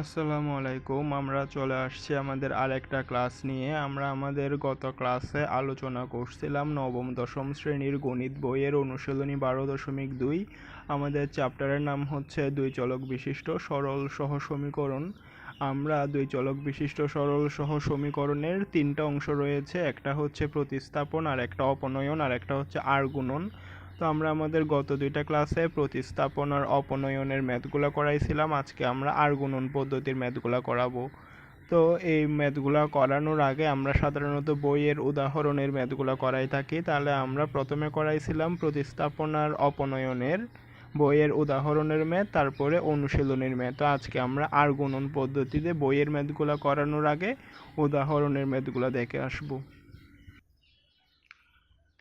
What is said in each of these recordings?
আসসালামু আলাইকুম, আমরা চলে আসছি আমাদের আরেকটা ক্লাস নিয়ে। আমরা আমাদের গত ক্লাসে আলোচনা করছিলাম নবম, দশম শ্রেণির গণিত বইয়ের অনুশীলনী বারো দশমিক দুই। আমাদের চ্যাপ্টারের নাম হচ্ছে দুই চলক বিশিষ্ট সরল সহ সমীকরণ। আমরা দুই চলক বিশিষ্ট সরল সহ সমীকরণের তিনটা অংশ রয়েছে, একটা হচ্ছে প্রতিস্থাপন, আর একটা অপনয়ন, আর একটা হচ্ছে আর গুণন তো আমরা আমাদের গত দুইটা ক্লাসে প্রতিস্থাপন আর অপনয়নের ম্যাথগুলো করাইছিলাম। আজকে আমরা আর গুণন পদ্ধতির ম্যাথগুলো করাবো। তো এই ম্যাথগুলো করানোর আগে আমরা সাধারণত বইয়ের উদাহরণের ম্যাথগুলো করাই থাকি। তাহলে আমরা প্রথমে করাইছিলাম প্রতিস্থাপন আর অপনয়নের বইয়ের উদাহরণের ম্যাথ, তারপরে অনুশীলনের ম্যাথ। তো আজকে আমরা আর গুণন পদ্ধতিতে বইয়ের ম্যাথগুলো করানোর আগে উদাহরণের ম্যাথগুলো দেখে আসব।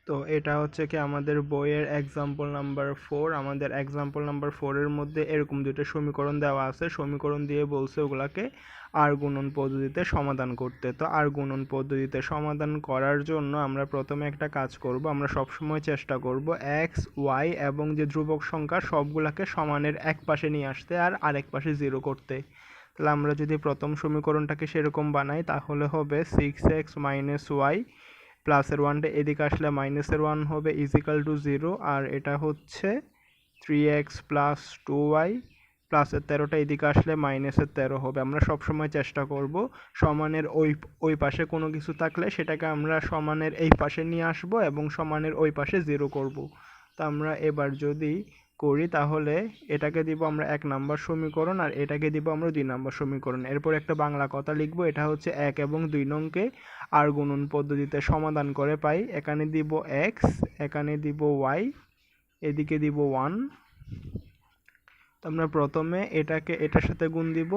তো এটা হচ্ছে কি আমাদের বইয়ের এক্সাম্পল নাম্বার ফোর আমাদের এক্সাম্পল নাম্বার ফোরের মধ্যে এরকম দুটো সমীকরণ দেওয়া আছে। সমীকরণ দিয়ে বলছে ওগুলাকে আর গুণন পদ্ধতিতে সমাধান করতে। তো আর গুণন পদ্ধতিতে সমাধান করার জন্য আমরা প্রথমে একটা কাজ করব। আমরা সবসময় চেষ্টা করব এক্স ওয়াই এবং যে ধ্রুবক সংখ্যা সবগুলাকে সমানের এক পাশে নিয়ে আসতে আর আরেক পাশে জিরো করতে। তাহলে আমরা যদি প্রথম সমীকরণটাকে সেরকম বানাই তাহলে হবে সিক্স এক্স মাইনাস ওয়াই প্লাসের ওয়ানটা এদিকে আসলে মাইনাসের ওয়ান হবে ইজিক্যাল টু জিরো আর এটা হচ্ছে three X plus two Y প্লাসের তেরোটা এদিকে আসলে মাইনাসের তেরো হবে। আমরা সবসময় চেষ্টা করব সমানের ওই ওই পাশে কোনো কিছু থাকলে সেটাকে আমরা সমানের এই পাশে নিয়ে আসব এবং সমানের ওই পাশে জিরো করব। তা আমরা এবার যদি করি তাহলে এটাকে দিব আমরা এক নাম্বার সমীকরণ আর এটাকে দিব আমরা দুই নাম্বার সমীকরণ। এরপর একটা বাংলা কথা লিখব, এটা হচ্ছে এক এবং দুই নংকে আর গুণন পদ্ধতিতে সমাধান করে পাই। এখানে দিব এক্স এখানে দিব ওয়াই এদিকে দিব ওয়ান তো আমরা প্রথমে এটাকে, এটার সাথে গুণ দিব।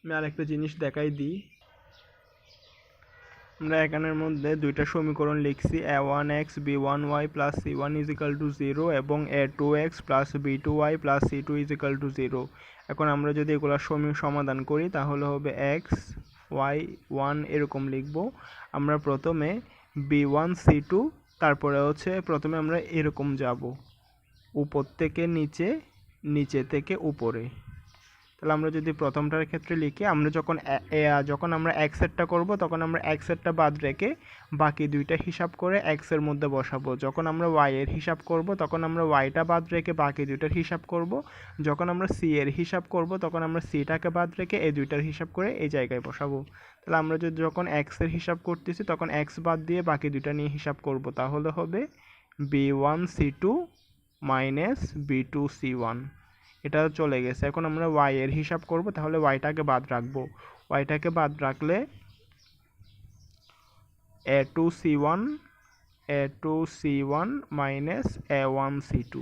আমি আরেকটা জিনিস দেখাই দিই। আমরা এখানের মধ্যে দুইটা সমীকরণ লিখছি A one X B one Y plus C one equal to zero এবং A two X plus B two Y plus C two equal to zero এখন আমরা যদি এগুলো সমী সমাধান করি, তাহলে হবে এক্স ওয়াই ওয়ান এরকম লিখব। আমরা প্রথমে বি ওয়ান সি টু তারপরে হচ্ছে প্রথমে আমরা এরকম যাব। উপর থেকে নিচে নিচে থেকে উপরে। তাহলে আমরা যদি প্রথমটার ক্ষেত্রে লিখি, আমরা যখন যখন আমরা এক সেটটা করব, তখন আমরা এক সেটটা বাদ রেখে বাকি দুইটা হিসাব করে এক্সের মধ্যে বসাবো। যখন আমরা ওয়াই এর হিসাব করব, তখন আমরা ওয়াইটা বাদ রেখে বাকি দুইটার হিসাব করব। যখন আমরা সি এর হিসাব করব, তখন আমরা সিটাকে বাদ রেখে এই দুইটার হিসাব করে এই জায়গায় বসাবো। তাহলে আমরা যদি যখন এক্সের হিসাব করতেছি, তখন এক্স বাদ দিয়ে বাকি দুইটা নিয়ে হিসাব করব। তাহলে হবে B one C two minus B two C one এটা চলে গেছে। এখন আমরা ওয়াই এর হিসাব করব, তাহলে ওয়াইটাকে বাদ রাখব। ওয়াইটাকে বাদ রাখলে A two C one A two C one minus A one C two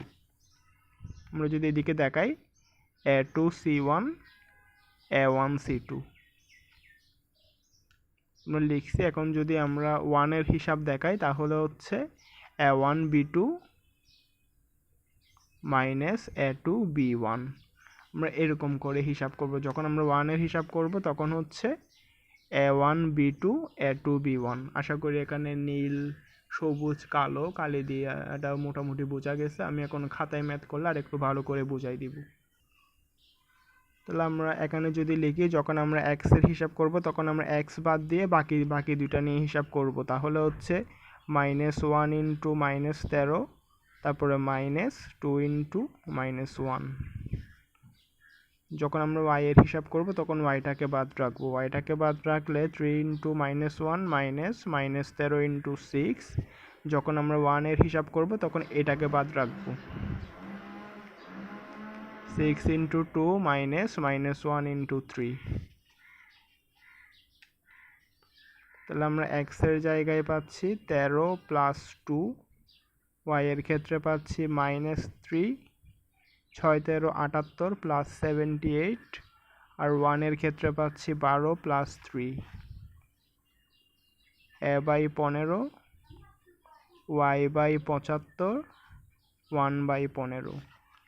আমরা যদি এদিকে দেখাই A two C one A one C two আমরা লিখছি, এখন যদি আমরা ওয়ানের হিসাব দেখাই, তাহলে হচ্ছে A one B two minus A two B one আমরা এরকম করে হিসাব করব। যখন আমরা ওয়ানের হিসাব করব, তখন হচ্ছে A one B two A two B one আশা করি এখানে নীল, সবুজ, কালো, কালি দিয়ে এটা মোটামুটি বোঝা গেছে। আমি এখন খাতায় ম্যাথ করলে আর একটু ভালো করে বুঝাই দিব। তাহলে আমরা এখানে যদি লিখি, যখন আমরা এক্সের হিসাব করব, তখন আমরা এক্স বাদ দিয়ে বাকি বাকি দুইটা নিয়ে হিসাব করব। তাহলে হচ্ছে মাইনাস ওয়ান ইন্টু মাইনাস তেরো তারপরে minus two into minus one যখন আমরা ওয়াই এর হিসাব করব, তখন ওয়াইটাকে বাদ রাখব। ওয়াইটাকে বাদ রাখলে three into minus one minus minus তেরো ইন্টু সিক্স যখন আমরা ওয়ানের হিসাব করব, তখন এটাকে বাদ রাখব। Six into two minus minus one into three তাহলে আমরা এক্সের জায়গায় পাচ্ছি তেরো প্লাস টু ওয়াইয়ের ক্ষেত্রে পাচ্ছি মাইনাস থ্রি ছয় তেরো আটাত্তর প্লাস সেভেন্টি এইট আর ওয়ানের ক্ষেত্রে পাচ্ছি বারো প্লাস থ্রি এ বাই পনেরো ওয়াই বাই পঁচাত্তর ওয়ান বাই পনেরো।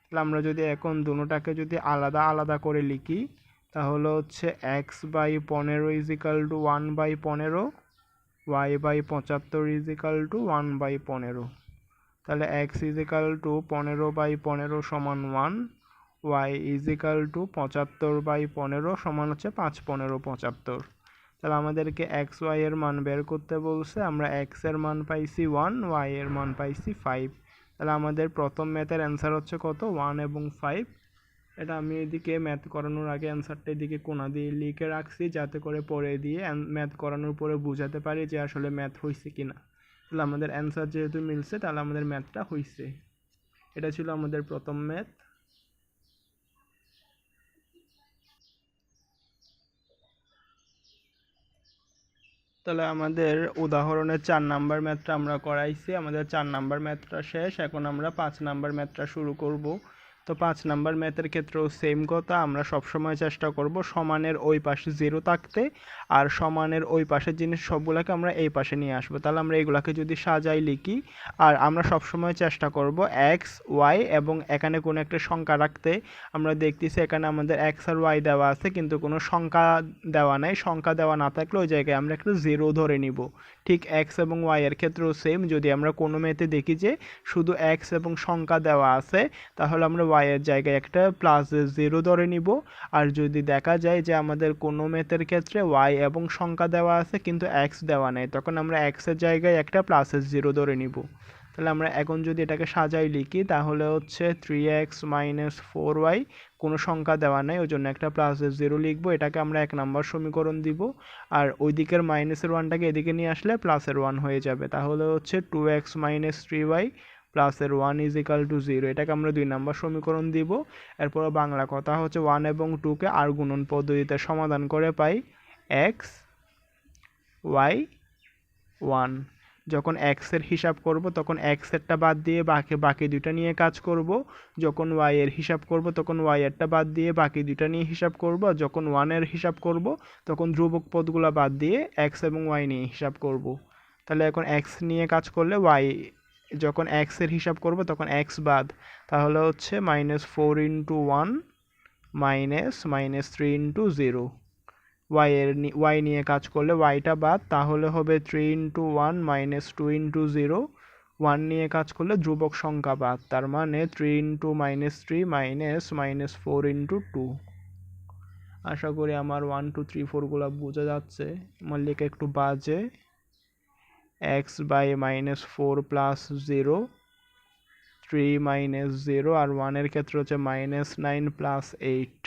তাহলে আমরা যদি এখন দুটাকে যদি আলাদা আলাদা করে লিখি, তাহলে হচ্ছে এক্স বাই পনেরো ইজিক্যাল টু ওয়ান বাই পনেরো ওয়াই বাই পঁচাত্তর ইজিক্যাল টু ওয়ান বাই পনেরো। তাহলে এক্স ইজিক্যাল টু পনেরো বাই পনেরো সমান ওয়ান ওয়াই ইজিক্যাল টু পঁচাত্তর বাই পনেরো সমান হচ্ছে পাঁচ পনেরো পঁচাত্তর। তাহলে আমাদেরকে এক্স ওয়াই এর মান বের করতে বলছে, আমরা এক্সের মান পাইছি ওয়ান ওয়াই এর মান পাইছি ফাইভ তাহলে আমাদের প্রথম ম্যাথের অ্যান্সার হচ্ছে কত? ওয়ান এবং ফাইভ এটা আমি এদিকে ম্যাথ করানোর আগে অ্যান্সারটা এদিকে কোনা দিয়ে লিখে রাখছি, যাতে করে পরে দিয়ে ম্যাথ করানোর পরে বোঝাতে পারি যে আসলে ম্যাথ হয়েছে কি না তাহলে আমাদের অ্যান্সার যেহেতু মিলছে, তাহলে আমাদের ম্যাথটা হয়েছে এটা ছিল আমাদের প্রথম ম্যাথ তাহলে আমাদের উদাহরণের চার নাম্বার ম্যাথটা আমরা করাইছি। আমাদের চার নাম্বার ম্যাথটা শেষ। এখন আমরা পাঁচ নাম্বার ম্যাথটা শুরু করব। তো পাঁচ নাম্বার ম্যাথের ক্ষেত্রেও সেম কথা। আমরা সবসময় চেষ্টা করব সমানের ওই পাশে জিরো থাকতে আর সমানের ওই পাশের জিনিস সবগুলোকে আমরা এই পাশে নিয়ে আসব। তাহলে আমরা এইগুলাকে যদি সাজাই লিখি, আর আমরা সবসময় চেষ্টা করব এক্স ওয়াই এবং এখানে কোনো একটা সংখ্যা রাখতে। আমরা দেখতেছি এখানে আমাদের এক্স আর ওয়াই দেওয়া আছে, কিন্তু কোনো সংখ্যা দেওয়া নাই। সংখ্যা দেওয়া না থাকলে ওই জায়গায় আমরা একটা জিরো ধরে নিব। ঠিক এক্স এবং ওয়াইয়ের ক্ষেত্রেও সেম যদি আমরা কোনো মেয়েতে দেখি যে শুধু এক্স এবং সংখ্যা দেওয়া আছে, তাহলে আমরা ওয়াইয়ের জায়গায় একটা প্লাস জিরো ধরে নিব। আর যদি দেখা যায় যে আমাদের কোনো মেথের ক্ষেত্রে ওয়াই এবং সংখ্যা দেওয়া আছে, কিন্তু এক্স দেওয়া নেই, তখন আমরা এক্সের জায়গায় একটা প্লাসের জিরো ধরে নিব। তাহলে আমরা এখন যদি এটাকে সাজাই লিখি, তাহলে হচ্ছে three X minus four Y কোনো সংখ্যা দেওয়া নাই ওই জন্য একটা প্লাসের জিরো লিখব, এটাকে আমরা এক নম্বর সমীকরণ দিব, আর ওই দিকের মাইনাসের ওয়ানটাকে এদিকে নিয়ে আসলে প্লাসের ওয়ান হয়ে যাবে, তাহলে হচ্ছে two X minus three Y প্লাসের one is equal to zero এটাকে আমরা দুই নম্বর সমীকরণ দিব, এরপর বাংলা কথা হচ্ছে ওয়ান এবং টুকে আর গুণন পদ্ধতিতে সমাধান করে পাই এক্স ওয়াই ওয়ান যখন এক্সের হিসাব করব, তখন এক্সেরটা বাদ দিয়ে বাকি বাকি দুইটা নিয়ে কাজ করব। যখন ওয়াই এর হিসাব করব, তখন ওয়াই এরটা বাদ দিয়ে বাকি দুইটা নিয়ে হিসাব করব। যখন ওয়ানের হিসাব করব, তখন ধ্রুবক পদগুলো বাদ দিয়ে এক্স এবং ওয়াই নিয়ে হিসাব করব। তাহলে এখন এক্স নিয়ে কাজ করলে ওয়াই যখন এক্সের হিসাব করব, তখন এক্স বাদ। তাহলে হচ্ছে minus four into one minus minus three into zero Y এর ওয়াই নিয়ে কাজ করলে ওয়াইটা বাদ, তাহলে হবে three into one minus two into zero one নিয়ে কাজ করলে ধ্রুবক সংখ্যা বাদ, তার মানে three into minus three minus minus four into two আশা করি আমার ওয়ান টু থ্রি ফোরগুলো বোঝা যাচ্ছে। আমার একটু বাজে। X by minus four plus zero three minus zero আর ওয়ানের ক্ষেত্রে হচ্ছে minus nine plus eight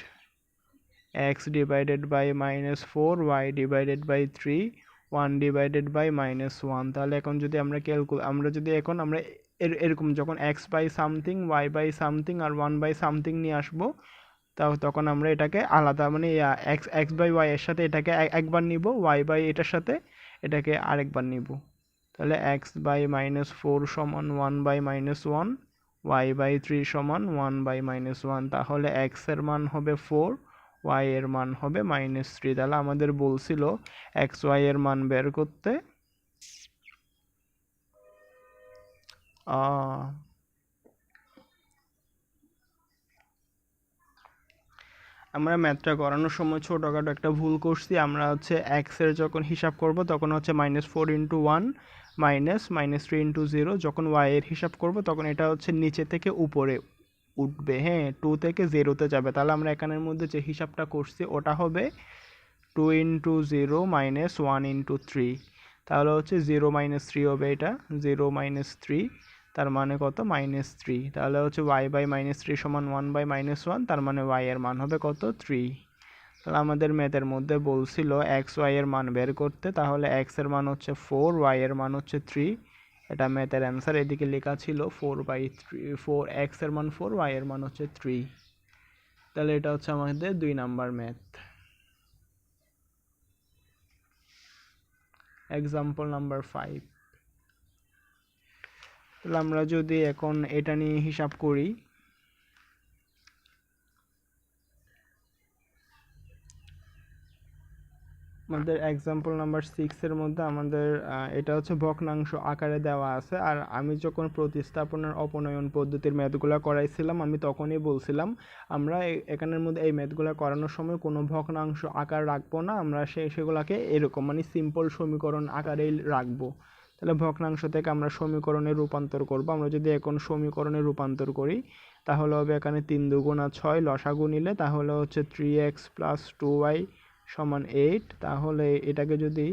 X divided by minus four Y divided by three one divided by minus one তাহলে এখন যদি আমরা ক্যালকুল আমরা যদি এখন আমরা এরকম যখন X by something Y by something R one by something নিয়ে আসব তাও তখন আমরা এটাকে আলাদা মানে এক্স এক্স বাই ওয়াই এর সাথে এটাকে একবার নিব ওয়াই বাই এটার সাথে এটাকে আরেকবার নিব। তাহলে এক্স বাই মাইনাস ফোর সমান one by minus one Y by three সমান ওয়ান বাই মাইনাস ওয়ান তাহলে এক্সের মান হবে ফোর ওয়াই এর মান হবে মাইনাস থ্রি তাহলে আমাদের বলছিল এক্স ওয়াই এর মান বের করতে। আমরা ম্যাথটা করানোর সময় ছোটোখাটো একটা ভুল করছি। আমরা হচ্ছে এক্সের যখন হিসাব করব, তখন হচ্ছে minus four into one minus minus three into zero যখন ওয়াই এর হিসাব করব, তখন এটা হচ্ছে নিচে থেকে উপরে উঠবে। হ্যাঁ টু থেকে জিরোতে যাবে। তাহলে আমরা এখানের মধ্যে যে হিসাবটা করছি, ওটা হবে two into zero minus one into three তাহলে হচ্ছে জিরো মাইনাস থ্রি হবে এটা। জিরো মাইনাস থ্রি তার মানে কত? মাইনাস থ্রি তাহলে হচ্ছে ওয়াই বাই মাইনাস থ্রি সমান ওয়ান বাই মাইনাস ওয়ান তার মানে ওয়াই এর মান হবে কত? থ্রি তাহলে আমাদের ম্যাথের মধ্যে বলছিল এক্স ওয়াই এর মান বের করতে। তাহলে এক্সের মান হচ্ছে ফোর ওয়াই এর মান হচ্ছে থ্রি এটা ম্যাথের অ্যান্সার এদিকে লেখা ছিল ফোর বাই থ্রি ফোর এক্সের মান ফোর ওয়াই এর মান হচ্ছে থ্রি তাহলে এটা হচ্ছে আমাদের দুই number math example number five তাহলে আমরা যদি এখন এটা নিয়ে হিসাব করি আমাদের এক্সাম্পল নাম্বার সিক্সের মধ্যে আমাদের এটা হচ্ছে ভগ্নাংশ আকারে দেওয়া আছে। আর আমি যখন প্রতিস্থাপনের অপনয়ন পদ্ধতির ম্যাথগুলো করাইছিলাম, আমি তখনই বলছিলাম, আমরা এখানের মধ্যে এই ম্যাথগুলো করানোর সময় কোনো ভগ্নাংশ আকার রাখব না, আমরা সে, সেগুলোকে এরকম মানে সিম্পল সমীকরণ আকারেই রাখব। তাহলে ভগ্নাংশ থেকে আমরা সমীকরণে রূপান্তর করব। আমরা যদি এখন সমীকরণে রূপান্তর করি, তাহলে হবে এখানে তিন দুগুণা ছয়, লসাগু নিলে তাহলে হচ্ছে three x plus two y সমান এইট তাহলে এটাকে যদি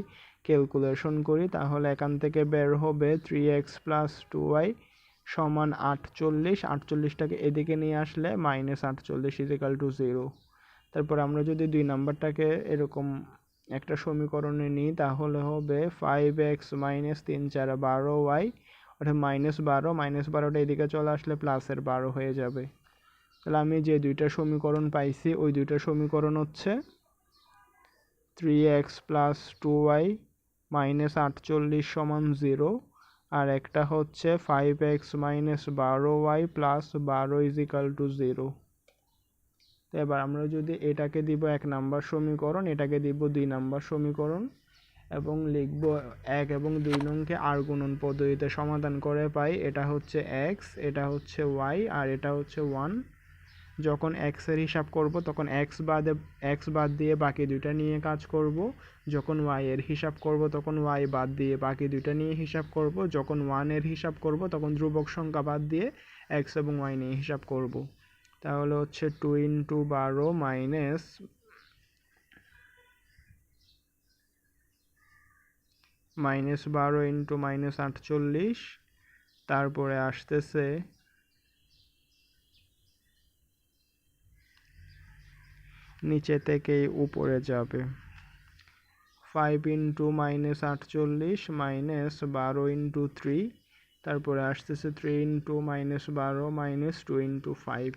ক্যালকুলেশন করি, তাহলে এখান থেকে বের হবে three x plus two y সমান আটচল্লিশ, আটচল্লিশটাকে এদিকে নিয়ে আসলে মাইনাস আটচল্লিশ ইজিক্যাল টু জিরো তারপর আমরা যদি দুই নাম্বারটাকে এরকম একটা সমীকরণে নিই, তাহলে হবে ফাইভ এক্স মাইনাস তিন চার বারো ওয়াই অর্থাৎ মাইনাস বারো মাইনাস বারোটা এদিকে চলে আসলে প্লাসের বারো হয়ে যাবে। তাহলে আমি যে দুইটা সমীকরণ পাইছি, ওই দুইটা সমীকরণ হচ্ছে three x plus two y minus আটচল্লিশ সমান জিরো আর একটা হচ্ছে ফাইভ এক্স মাইনাস বারো ওয়াই প্লাস বারো ইজিক্যাল টু জিরো এবার আমরা যদি এটাকে দিব এক নাম্বার সমীকরণ, এটাকে দিব দুই নাম্বার সমীকরণ, এবং লিখব এক এবং দুই নংকে আর গুণন পদ্ধতিতে সমাধান করে পাই, এটা হচ্ছে এক্স এটা হচ্ছে ওয়াই আর এটা হচ্ছে ওয়ান যখন এক্সের হিসাব করব, তখন এক্স বাদে এক্স বাদ দিয়ে বাকি দুইটা নিয়ে কাজ করব। যখন ওয়াই এর হিসাব করব, তখন ওয়াই বাদ দিয়ে বাকি দুইটা নিয়ে হিসাব করব। যখন ওয়ানের হিসাব করব, তখন ধ্রুবক সংখ্যা বাদ দিয়ে এক্স এবং ওয়াই নিয়ে হিসাব করব। তাহলে হচ্ছে টু ইন্টু বারো মাইনাস মাইনাস বারো ইন্টু মাইনাস আটচল্লিশ, তারপরে আসতেছে নিচে থেকেই উপরে যাবে। ফাইভ ইন্টু মাইনাস আটচল্লিশ মাইনাস বারো ইন্টু থ্রি তারপরে আসতেছে থ্রি ইন্টু মাইনাস বারো মাইনাস টু ইন্টু ফাইভ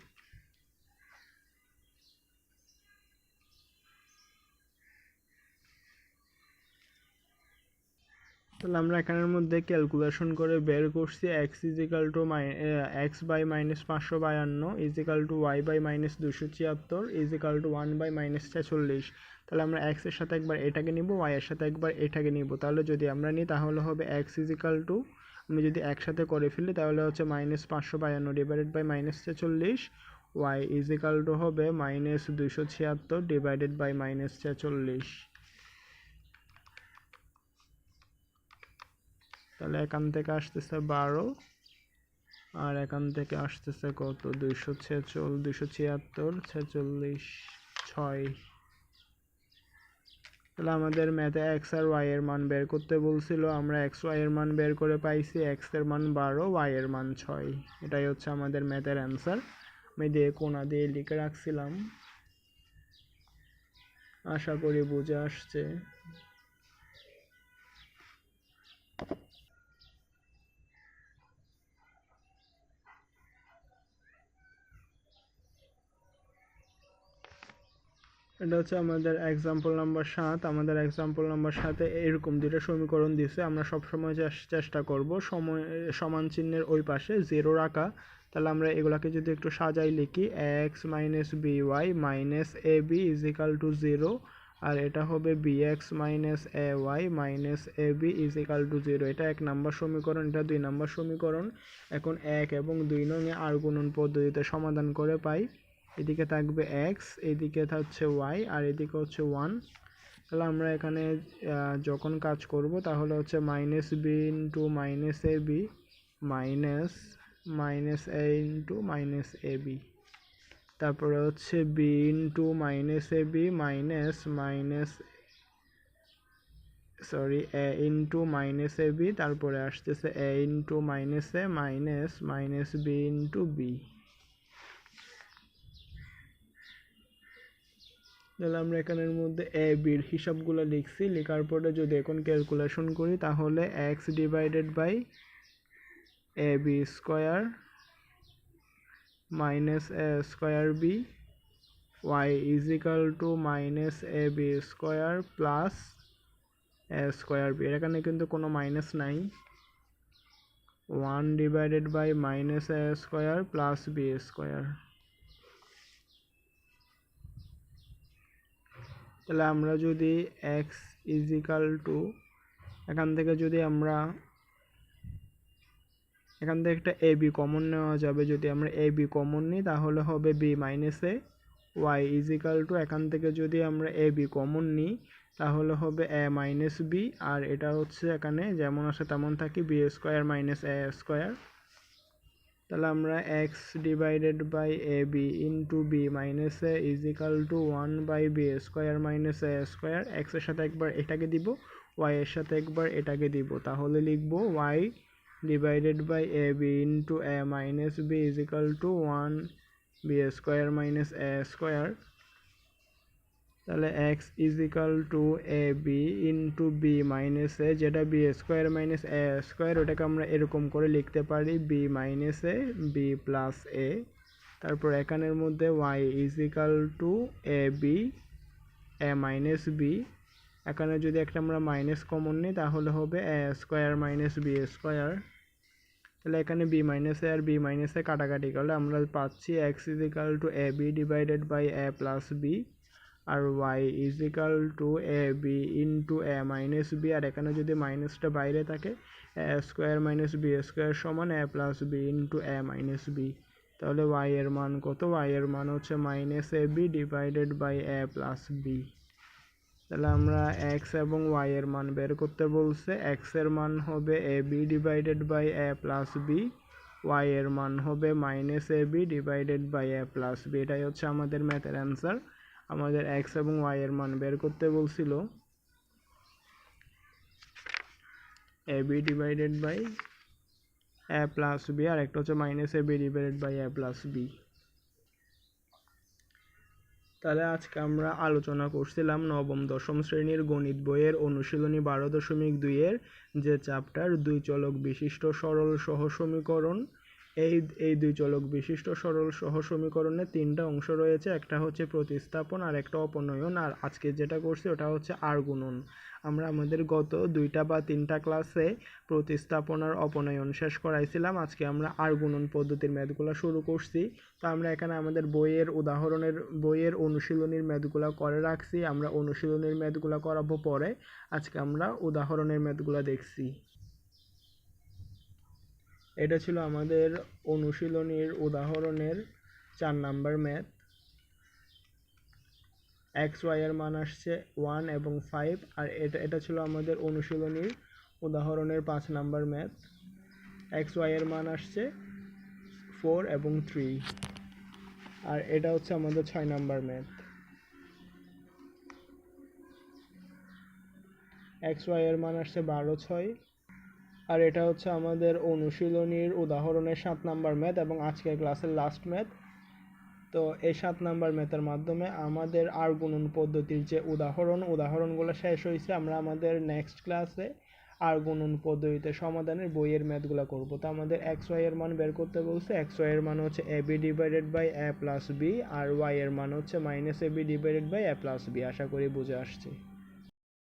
তাহলে আমরা এখানের মধ্যে ক্যালকুলেশন করে বের করছি x equal to x by minus পাঁচশো বায়ান্ন equal to y by minus দুশো ছিয়াত্তর equal to one by minus ছেচল্লিশ। তাহলে আমরা এক্সের সাথে একবার এটাকে নিব ওয়াইয়ের সাথে একবার এটাকে নিব। তাহলে যদি আমরা নিই, তাহলে হবে এক্স ইজিক্যাল টু আমি যদি একসাথে করে ফেলি, তাহলে হচ্ছে মাইনাস পাঁচশো বায়ান্ন ডিভাইডেড বাই মাইনাস ছেচল্লিশ ওয়াই ইজিক্যাল টু হবে মাইনাস দুশো ছিয়াত্তর ডিভাইডেড বাই মাইনাস ছেচল্লিশ। তাহলে এখান থেকে আসতেছে বারো, আর এখান থেকে আসতেছে কত? দুইশো ছেচল, দুইশো ছিয়াত্তর, ছেচল্লিশ, ছয়। তাহলে আমাদের ম্যাথে এক্স আর ওয়াই এর মান বের করতে বলছিল, আমরা এক্স ওয়াই এর মান বের করে পাইছি এক্সের মান বারো ওয়াই এর মান ছয়। এটাই হচ্ছে আমাদের ম্যাথের অ্যান্সার আমি দিয়ে কোনা দিয়ে লিখে রাখছিলাম। আশা করি বুঝে আসছে। এটা হচ্ছে আমাদের এক্সাম্পল নাম্বার সাত। আমাদের এক্সাম্পল নাম্বার সাথে এরকম দুটো সমীকরণ দিছে। আমরা সবসময় চেষ্টা করব সময় সমান চিহ্নের ওই পাশে জিরো রাখা। তাহলে আমরা এগুলাকে যদি একটু সাজাই লিখি x minus b y minus a b equal to zero আর এটা হবে b x minus a y minus a b equal to zero এটা এক নাম্বার সমীকরণ, এটা দুই নাম্বার সমীকরণ। এখন এক এবং দুই নঙে আর গুণন পদ্ধতিতে সমাধান করে পাই। এদিকে থাকবে এক্স এদিকে হচ্ছে ওয়াই আর এদিকে হচ্ছে ওয়ান তাহলে আমরা এখানে যখন কাজ করব, তাহলে হচ্ছে minus b into minus a b minus minus a into minus a b তারপরে হচ্ছে b into minus a b minus minus sorry a into minus a b তারপরে আসতেছে a into minus a minus minus b into b তাহলে আমরা এখানের মধ্যে এ বির হিসাবগুলো লিখছি। লেখার পরে যদি এখন ক্যালকুলেশন করি, তাহলে x divided by a b square minus a square b y equal to minus a b square plus a square b এখানে কিন্তু কোনো মাইনাস নাই। One divided by minus a square plus b square তাহলে আমরা যদি x is equal to এখান থেকে যদি আমরা, এখান থেকে একটা এ বি কমন নেওয়া যাবে, যদি আমরা এ বি কমন নিই, তাহলে হবে b minus a y equal to এখান থেকে যদি আমরা এ বি কমন নিই, তাহলে হবে এ মাইনাস বি আর এটা হচ্ছে এখানে, যেমন আসে তেমন থাকি b square minus a square তাহলে আমরা x divided by a b into b minus a is equal to one by b square minus a square এক্সের সাথে একবার এটাকে দিব ওয়াই এর সাথে একবার এটাকে দিব। তাহলে লিখব y divided by a b into a minus b is equal to one b square minus a square তাহলে x is equal to a b into b minus a যেটা b square minus a square ওটাকে আমরা এরকম করে লিখতে পারি b minus a b plus a তারপর এখানের মধ্যে y is equal to a b a minus b এখানে যদি একটা আমরা মাইনাস কমন নিই, তাহলে হবে a square minus b square তাহলে এখানে বি মাইনাস এ আর বি মাইনাস এ কাটাকাটি করলে আমরা পাচ্ছি x is equal to a b divided by a plus b R y is equal to a b into a minus b আর এখানে যদি মাইনাসটা বাইরে থাকে a square minus b square সমান a plus b into a minus b তাহলে Y এর মান কত? ওয়াই এর মান হচ্ছে minus a b divided by a plus b তাহলে আমরা এক্স এবং ওয়াই এর মান বের করতে বলছে। এক্সের মান হবে a b divided by a plus b y এর মান হবে minus a b divided by a plus b এটাই হচ্ছে আমাদের ম্যাথের অ্যান্সার আমাদের এক্স এবং ওয়াই এর মান বের করতে বলছিল। A b divided by a plus b, আর একটা হচ্ছে minus a b divided by a plus b. তাহলে আজকে আমরা আলোচনা করছিলাম নবম, দশম শ্রেণির গণিত বইয়ের অনুশীলনী বারো দশমিক দুইয়ের যে চ্যাপ্টার দুই চলক বিশিষ্ট সরল সহ সমীকরণ এই এই দুই চলক বিশিষ্ট সরল সহ সমীকরণে তিনটা অংশ রয়েছে, একটা হচ্ছে প্রতিস্থাপন আর একটা অপনয়ন। আর আজকে যেটা করছি ওটা হচ্ছে আর গুণন। আমরা আমাদের গত দুইটা বা তিনটা ক্লাসে প্রতিস্থাপন আর অপনয়ন শেষ করাইছিলাম। আজকে আমরা আর গুণন পদ্ধতির ম্যাথগুলো শুরু করছি। তো আমরা এখানে আমাদের বইয়ের উদাহরণের, বইয়ের অনুশীলনীর ম্যাথগুলো করে রাখছি। আমরা অনুশীলনীর ম্যাথগুলো করাবো পরে। আজকে আমরা উদাহরণের ম্যাথগুলো দেখছি। এটা ছিল আমাদের অনুশীলনীর উদাহরণের চার নাম্বার ম্যাথ। এক্স ওয়াই এর মান আসছে ওয়ান এবং ফাইভ আর এটা এটা ছিল আমাদের অনুশীলনীর উদাহরণের পাঁচ নাম্বার ম্যাথ। এক্স ওয়াই এর মান আসছে ফোর এবং থ্রি আর এটা হচ্ছে আমাদের ছয় নাম্বার ম্যাথ। এক্স ওয়াই এর মান আসছে বারো, ছয় আর এটা হচ্ছে আমাদের অনুশীলনীর উদাহরণের সাত নাম্বার ম্যাথ এবং আজকের ক্লাসের লাস্ট ম্যাথ। তো এই সাত নাম্বার ম্যাথের মাধ্যমে আমাদের আর গুণন পদ্ধতির যে উদাহরণ, উদাহরণগুলো শেষ হয়েছে, আমরা আমাদের নেক্সট ক্লাসে আর গুণন পদ্ধতিতে সমাধানের বইয়ের ম্যাথগুলো করব। তো আমাদের এক্স ওয়াই এর মান বের করতে বলছে এক্স ওয়াই এর মান হচ্ছে a b divided by a plus b R Y এর মান হচ্ছে minus a b divided by a plus b আশা করি বুঝে আসছে।